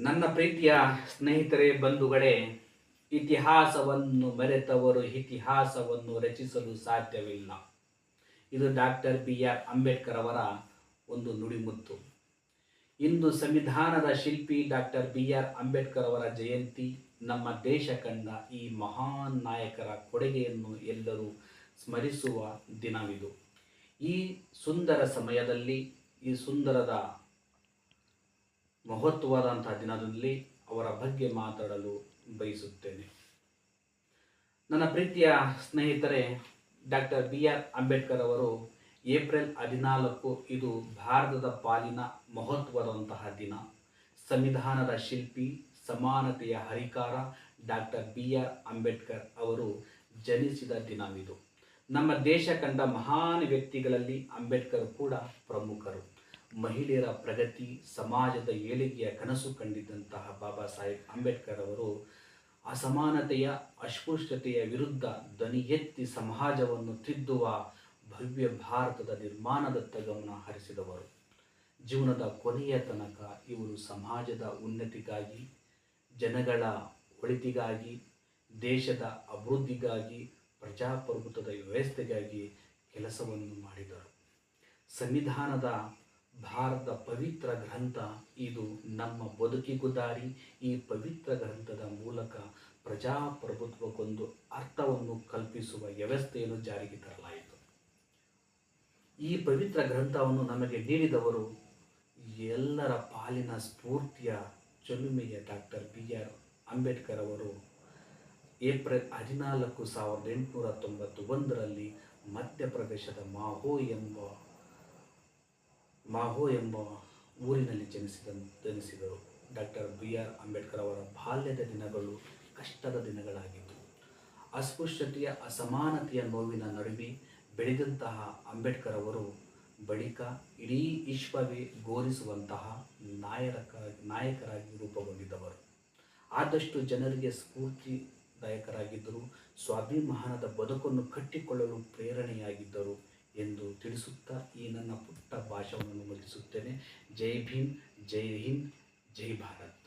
ನನ್ನ ಪ್ರೀತಿಯ ಸ್ನೇಹಿತರೆ, ಬಂಧುಗಳೇ, ಇತಿಹಾಸವನ್ನು ಮೆರೆತವರು ಇತಿಹಾಸವನ್ನು ರಚಿಸಲು ಸಾಧ್ಯವಿಲ್ಲ. ಇದು ಡಾಕ್ಟರ್ ಬಿ ಆರ್ ಅಂಬೇಡ್ಕರ್ ಅವರ ಒಂದು ನುಡಿಮುತ್ತು. ಇಂದು ಸಂವಿಧಾನದ ಶಿಲ್ಪಿ ಡಾಕ್ಟರ್ ಬಿ ಆರ್ ಅಂಬೇಡ್ಕರ್ ಅವರ ಜಯಂತಿ ನಮ್ಮ ದೇಶ ಕಂಡ ಈ ಮಹಾನ್ ನಾಯಕರ ಕೊಡುಗೆಯನ್ನು ಎಲ್ಲರೂ ಸ್ಮರಿಸುವ ದಿನವಿದು. ಈ ಸುಂದರ ಸಮಯದಲ್ಲಿ, ಈ ಸುಂದರದ ಮಹತ್ವದಂತಹ ದಿನದಲ್ಲಿ ಅವರ ಬಗ್ಗೆ ಮಾತಾಡಲು ಬಯಸುತ್ತೇನೆ. ನನ್ನ ಪ್ರೀತಿಯ ಸ್ನೇಹಿತರೆ, ಡಾಕ್ಟರ್ ಬಿ ಆರ್ ಅಂಬೇಡ್ಕರ್ ಅವರು ಏಪ್ರಿಲ್ ಹದಿನಾಲ್ಕು ಇದು ಭಾರತದ ಪಾಲಿನ ಮಹತ್ವದಂತಹ ದಿನ. ಸಂವಿಧಾನದ ಶಿಲ್ಪಿ, ಸಮಾನತೆಯ ಹರಿಕಾರ ಡಾಕ್ಟರ್ ಬಿ ಆರ್ ಅಂಬೇಡ್ಕರ್ ಅವರು ಜನಿಸಿದ ದಿನವಿದು. ನಮ್ಮ ದೇಶ ಕಂಡ ಮಹಾನ್ ವ್ಯಕ್ತಿಗಳಲ್ಲಿ ಅಂಬೇಡ್ಕರ್ ಕೂಡ ಪ್ರಮುಖರು. ಮಹಿಳೆಯರ ಪ್ರಗತಿ, ಸಮಾಜದ ಏಳಿಗೆಯ ಕನಸು ಕಂಡಿದ್ದಂತಹ ಬಾಬಾ ಸಾಹೇಬ್ ಅಂಬೇಡ್ಕರ್ ಅವರು ಅಸಮಾನತೆಯ, ಅಸ್ಪೃಶ್ಯತೆಯ ವಿರುದ್ಧ ಧ್ವನಿ ಎತ್ತಿ ಸಮಾಜವನ್ನು ತಿದ್ದುವ ಭವ್ಯ ಭಾರತದ ನಿರ್ಮಾಣದತ್ತ ಗಮನ ಹರಿಸಿದವರು. ಜೀವನದ ಕೊನೆಯ ತನಕ ಇವರು ಸಮಾಜದ ಉನ್ನತಿಗಾಗಿ, ಜನಗಳ ಒಳಿತಿಗಾಗಿ, ದೇಶದ ಅಭಿವೃದ್ಧಿಗಾಗಿ, ಪ್ರಜಾಪ್ರಭುತ್ವದ ವ್ಯವಸ್ಥೆಗಾಗಿ ಕೆಲಸವನ್ನು ಮಾಡಿದರು. ಸಂವಿಧಾನದ ಭಾರತ ಪವಿತ್ರ ಗ್ರಂಥ. ಇದು ನಮ್ಮ ಬದುಕಿಗೂ ದಾರಿ. ಈ ಪವಿತ್ರ ಗ್ರಂಥದ ಮೂಲಕ ಪ್ರಜಾಪ್ರಭುತ್ವಕ್ಕೊಂದು ಅರ್ಥವನ್ನು ಕಲ್ಪಿಸುವ ವ್ಯವಸ್ಥೆಯನ್ನು ಜಾರಿಗೆ ತರಲಾಯಿತು. ಈ ಪವಿತ್ರ ಗ್ರಂಥವನ್ನು ನಮಗೆ ನೀಡಿದವರು ಎಲ್ಲರ ಪಾಲಿನ ಸ್ಫೂರ್ತಿಯ ಚಲುಮೆಯ ಡಾಕ್ಟರ್ ಬಿ ಆರ್ ಅಂಬೇಡ್ಕರ್ ಅವರು. ಏಪ್ರಿಲ್ ಹದಿನಾಲ್ಕು ಸಾವಿರದ ಎಂಟುನೂರ ತೊಂಬತ್ತೊಂದರಲ್ಲಿ ಮಧ್ಯಪ್ರದೇಶದ ಮಾಹೋ ಎಂಬ ಮಾಹೋ ಎಂಬ ಊರಿನಲ್ಲಿ ಜನಿಸಿದ ಜನಿಸಿದರು. ಡಾಕ್ಟರ್ ಬಿ ಆರ್ ಅಂಬೇಡ್ಕರ್ ಅವರ ಬಾಲ್ಯದ ದಿನಗಳು ಕಷ್ಟದ ದಿನಗಳಾಗಿದ್ದವು ಅಸ್ಪೃಶ್ಯತೆಯ ಅಸಮಾನತೆಯ ನೋವಿನ ನಡುವೆ ಬೆಳೆದಂತಹ ಅಂಬೇಡ್ಕರ್ ಅವರು ಬಳಿಕ ಇಡೀ ವಿಶ್ವವೇ ಗೋರಿಸುವಂತಹ ನಾಯಕ ನಾಯಕರಾಗಿ ರೂಪುಗೊಂಡಿದ್ದವರು. ಆದಷ್ಟು ಜನರಿಗೆ ಸ್ಫೂರ್ತಿದಾಯಕರಾಗಿದ್ದರು, ಸ್ವಾಭಿಮಾನದ ಬದುಕನ್ನು ಕಟ್ಟಿಕೊಳ್ಳಲು ಪ್ರೇರಣೆಯಾಗಿದ್ದರು ಎಂದು ತಿಳಿಸುತ್ತಾ ಈ ನನ್ನ ಪುಟ್ಟ ಭಾಷಣವನ್ನು ಮುಗಿಸುತ್ತೇನೆ ಜೈ ಭೀಮ್ ಜೈ ಹಿಂದ್ ಜೈ ಭಾರತ್.